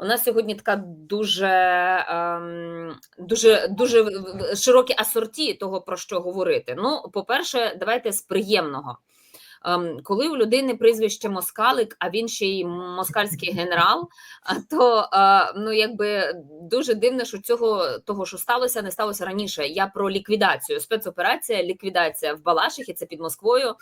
У нас сьогодні така дуже, ем, дуже, дуже широкі асорті того, про що говорити. Ну, по-перше, давайте з приємного. Ем, коли у людини прізвище Москалик, а він ще й москальський генерал, то е, ну якби дуже дивно, що цього того, що сталося, не сталося раніше. Я про ліквідацію, спецоперація, ліквідація в Балашихі, це під Москвою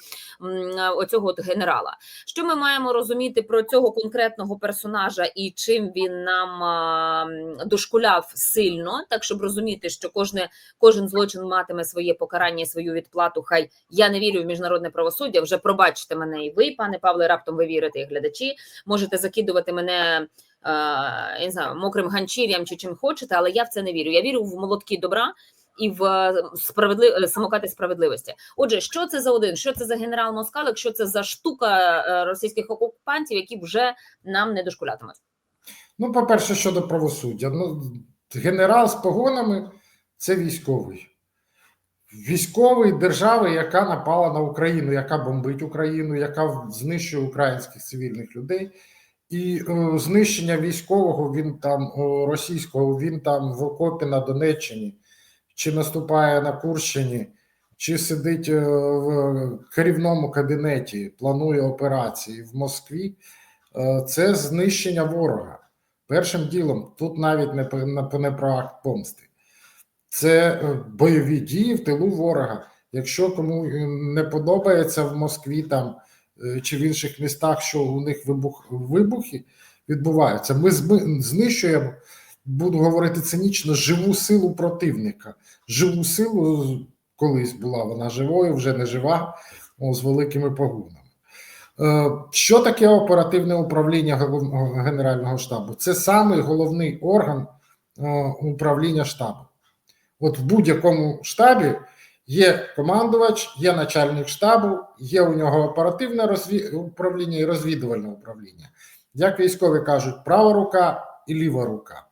оцього от генерала. Що ми маємо розуміти про цього конкретного персонажа і чим він нам дошкуляв сильно, так щоб розуміти, що кожне кожен злочин матиме своє покарання, свою відплату. Хай я не вірю в міжнародне правосуддя. Вже пробачте мене, і ви, пане Павле, раптом ви вірите, і глядачі можете закидувати мене. е, Я не знаю, мокрим ганчір'ям чи чим хочете, але я в це не вірю. Я вірю в молотки добра і в е, справедлив... самокати справедливості. Отже, що це за один? Що це за генерал Москалик? Що це за штука е, російських окупантів, які вже нам не дошкулятимуть? Ну, по-перше, щодо правосуддя. Ну, генерал з погонами це військовий. Військовий держави, яка напала на Україну, яка бомбить Україну, яка знищує українських цивільних людей. І е, знищення військового він там російського, він там в окопі на Донеччині, чи наступає на Курщині, чи сидить е, в керівному кабінеті, планує операції в Москві. Е, це знищення ворога. Першим ділом тут навіть не, не про акт помсти. Це е, бойові дії в тилу ворога. Якщо кому е, не подобається в Москві там е, чи в інших містах, що у них вибух, вибухи відбуваються, ми знищуємо, буду говорити цинічно, живу силу противника. Живу силу колись була вона живою, вже не жива, о, з великими погонами. Що таке оперативне управління Генерального штабу? Це самий головний орган управління штабу. От в будь-якому штабі є командувач, є начальник штабу, є у нього оперативне розві... управління і розвідувальне управління. Як військові кажуть, права рука і ліва рука.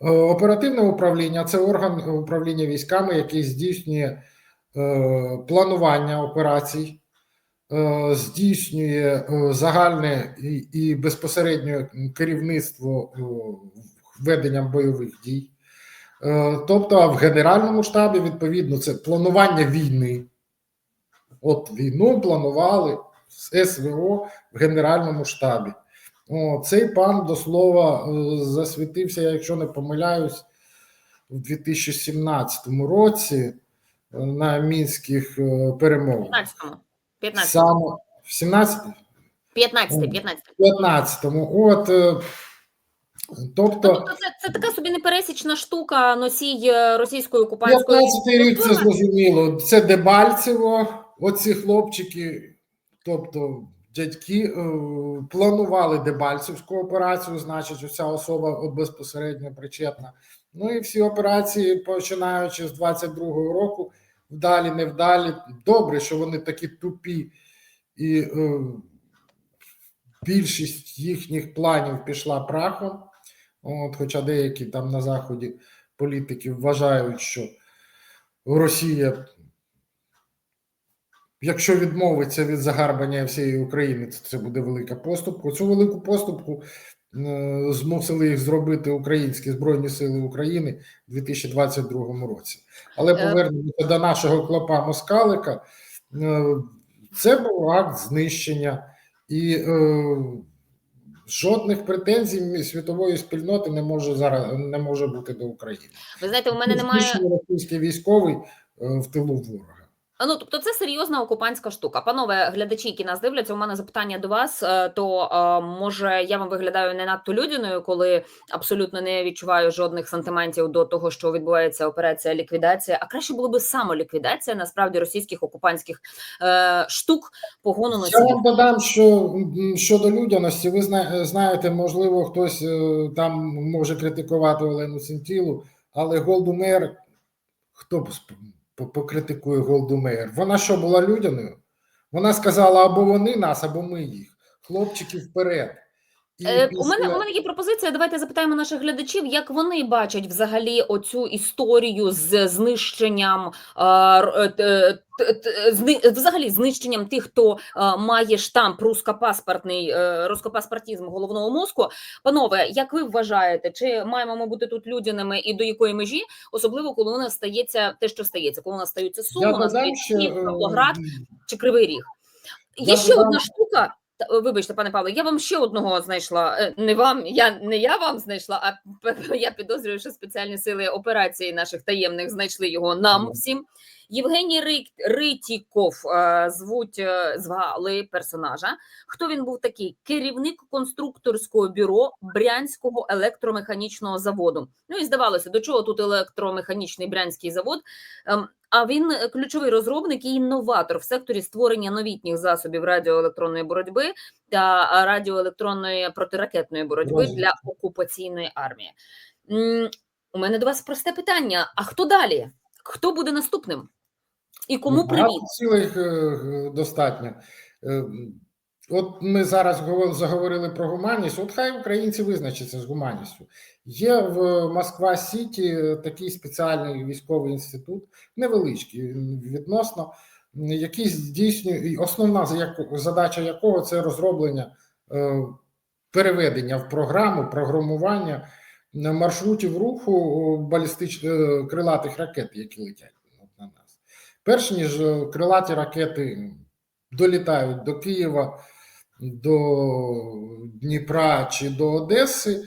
Е, Оперативне управління це орган управління військами, який здійснює е, планування операцій, е, здійснює загальне і, і безпосередньо керівництво е, веденням бойових дій. Е, Тобто, в Генеральному штабі, відповідно, це планування війни. От війну планували з СВО в Генеральному штабі. О, цей пан до слова е, засвітився, я якщо не помиляюсь, в 2017 році е, на мінських перемовинах. 15-му. 15 Саме в 17 15 15 15-му. От, тобто, Тобто це, це така собі непересічна штука, носій е, російської окупантської 15-й рік це зрозуміло. Це Дебальцево, оці хлопчики, тобто дядьки, е, планували Дебальцевську операцію, значить, оця особа безпосередньо причетна. Ну і всі операції, починаючи з 22-го року, вдалі, невдалі. Добре, що вони такі тупі, і е, більшість їхніх планів пішла прахом. От, хоча деякі там на заході політики вважають, що Росія, якщо відмовиться від загарбання всієї України, то це буде велика поступка. Цю велику поступку змусили їх зробити українські збройні сили України у 2022 році. Але Е. повернемося до нашого клопа Москалика. Е, Це був акт знищення і е, жодних претензій світової спільноти не може зараз не може бути до України. Ви знаєте, у мене немає. Російський військовий е, в тилу ворога. Ну, тобто, це серйозна окупантська штука. Панове глядачі, які нас дивляться, у мене запитання до вас. е, То е, може я вам виглядаю не надто людяною, коли абсолютно не відчуваю жодних сантиментів до того, що відбувається операція ліквідація. А краще було би самоліквідація насправді російських окупантських е, штук погону Я вам додам, що щодо людяності, ви зна- знаєте, можливо, хтось е, там може критикувати Олену Сентілу, але Голдумер, хто б покритикує Голдумеєр. Вона що була людяною? Вона сказала або вони нас, або ми їх. Хлопчики вперед. Е, У мене у мене є пропозиція. Давайте запитаємо наших глядачів, як вони бачать взагалі оцю історію з знищенням е, зни- взагалі знищенням тих, хто має штамп рускопаспортний е, рускопаспортізм головного мозку. Панове, як ви вважаєте, чи маємо ми бути тут людяними і до якої межі, особливо коли у нас стається те, що стається, коли у нас стаються суми, Я у нас додам е, Павлоград чи Кривий Ріг. Є Я ще додам- одна штука. Вибачте, пане Павло, я вам ще одного знайшла. Е, Не вам, я не я вам знайшла, а я підозрюю, що спеціальні сили операції наших таємних знайшли його нам всім. Євгеній Ритіков е, звуть е, звали персонажа. Хто він був такий? Керівник конструкторського бюро Брянського електромеханічного заводу. Ну і здавалося, до чого тут електромеханічний брянський завод? А він е, ключовий розробник і інноватор в секторі створення новітніх засобів радіоелектронної боротьби та радіоелектронної протиракетної боротьби для окупаційної армії. У мене до вас просте питання: а хто далі? Хто буде наступним? І кому Ну, привіт? Цілих е, достатньо. Е, От ми зараз говор- заговорили про гуманність. От хай українці визначаться з гуманністю. Є в Москва Сіті такий спеціальний військовий інститут, невеличкий відносно, який здійснює основна задача якого це розроблення е, переведення в програму програмування маршрутів руху балістич... е, крилатих ракет, які летять на нас. Перш ніж е, крилаті ракети долітають до Києва, до Дніпра чи до Одеси,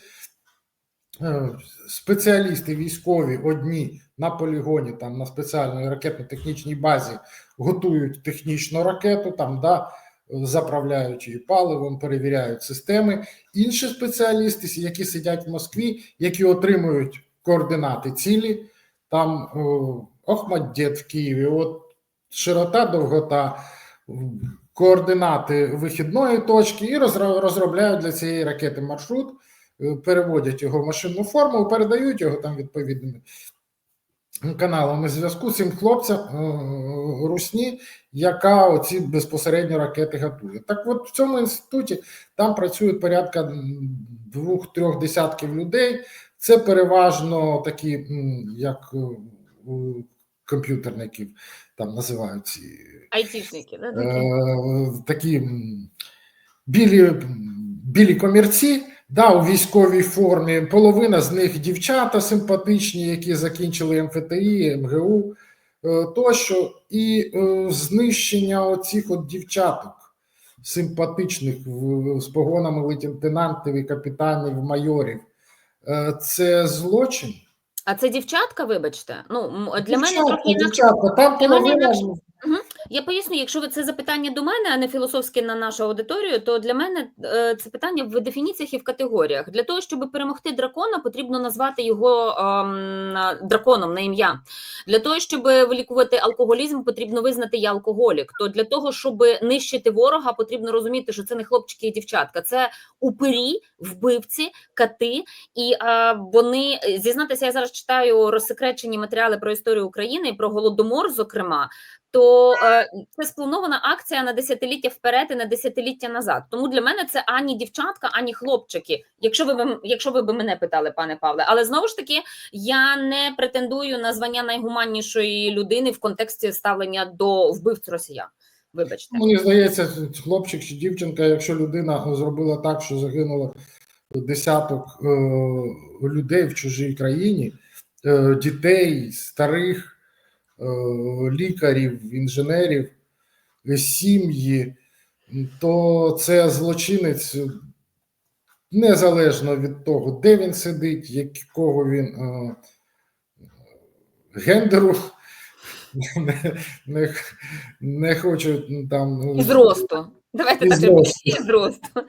е, спеціалісти військові одні на полігоні, там на спеціальній ракетно-технічній базі готують технічну ракету, там да, заправляють її паливом, перевіряють системи. Інші спеціалісти, які сидять в Москві, які отримують координати цілі, там о, Охмаддєт в Києві, от широта, довгота, координати вихідної точки і розробляють для цієї ракети маршрут, е, переводять його в машинну форму, передають його там відповідними каналами зв'язку цим хлопцям е, русні, яка оці безпосередньо ракети готує. Так от в цьому інституті там працюють порядка двох-трьох десятків людей. Це переважно такі, як е, комп'ютерників там називають ці Айтішники, да? такі? е, такі білі, білі комірці, да, у військовій формі. Половина з них дівчата симпатичні, які закінчили МФТІ, МГУ е, тощо, і е, знищення оцих от дівчаток симпатичних в- з погонами лейтенантів і капітанів, майорів. Е, Це злочин. А це дівчатка, вибачте. Ну для мене Дівчатка, трохи дівчатка, там для мене Угу. Я поясню, якщо ви це запитання до мене, а не філософське на нашу аудиторію, то для мене е, це питання в дефініціях і в категоріях. Для того, щоб перемогти дракона, потрібно назвати його ем, драконом на ім'я. Для того, щоб вилікувати алкоголізм, потрібно визнати я алкоголік. То для того, щоб нищити ворога, потрібно розуміти, що це не хлопчики і дівчатка, це упирі, вбивці, кати. І е, вони зізнатися, я зараз читаю розсекречені матеріали про історію України, про голодомор, зокрема то е, це спланована акція на десятиліття вперед і на десятиліття назад. Тому для мене це ані дівчатка, ані хлопчики. Якщо ви якщо ви б мене питали, пане Павле, але знову ж таки я не претендую на звання найгуманнішої людини в контексті ставлення до вбивць росіян. Вибачте, Мені здається, хлопчик чи дівчинка, якщо людина зробила так, що загинуло десяток е, людей в чужій країні, е, дітей, старих, е, лікарів, інженерів, е, сім'ї, то це злочинець незалежно від того, де він сидить, якого він е, гендеру. Не, не, не хочу там і зросту. Давайте І так зросту. і зросту.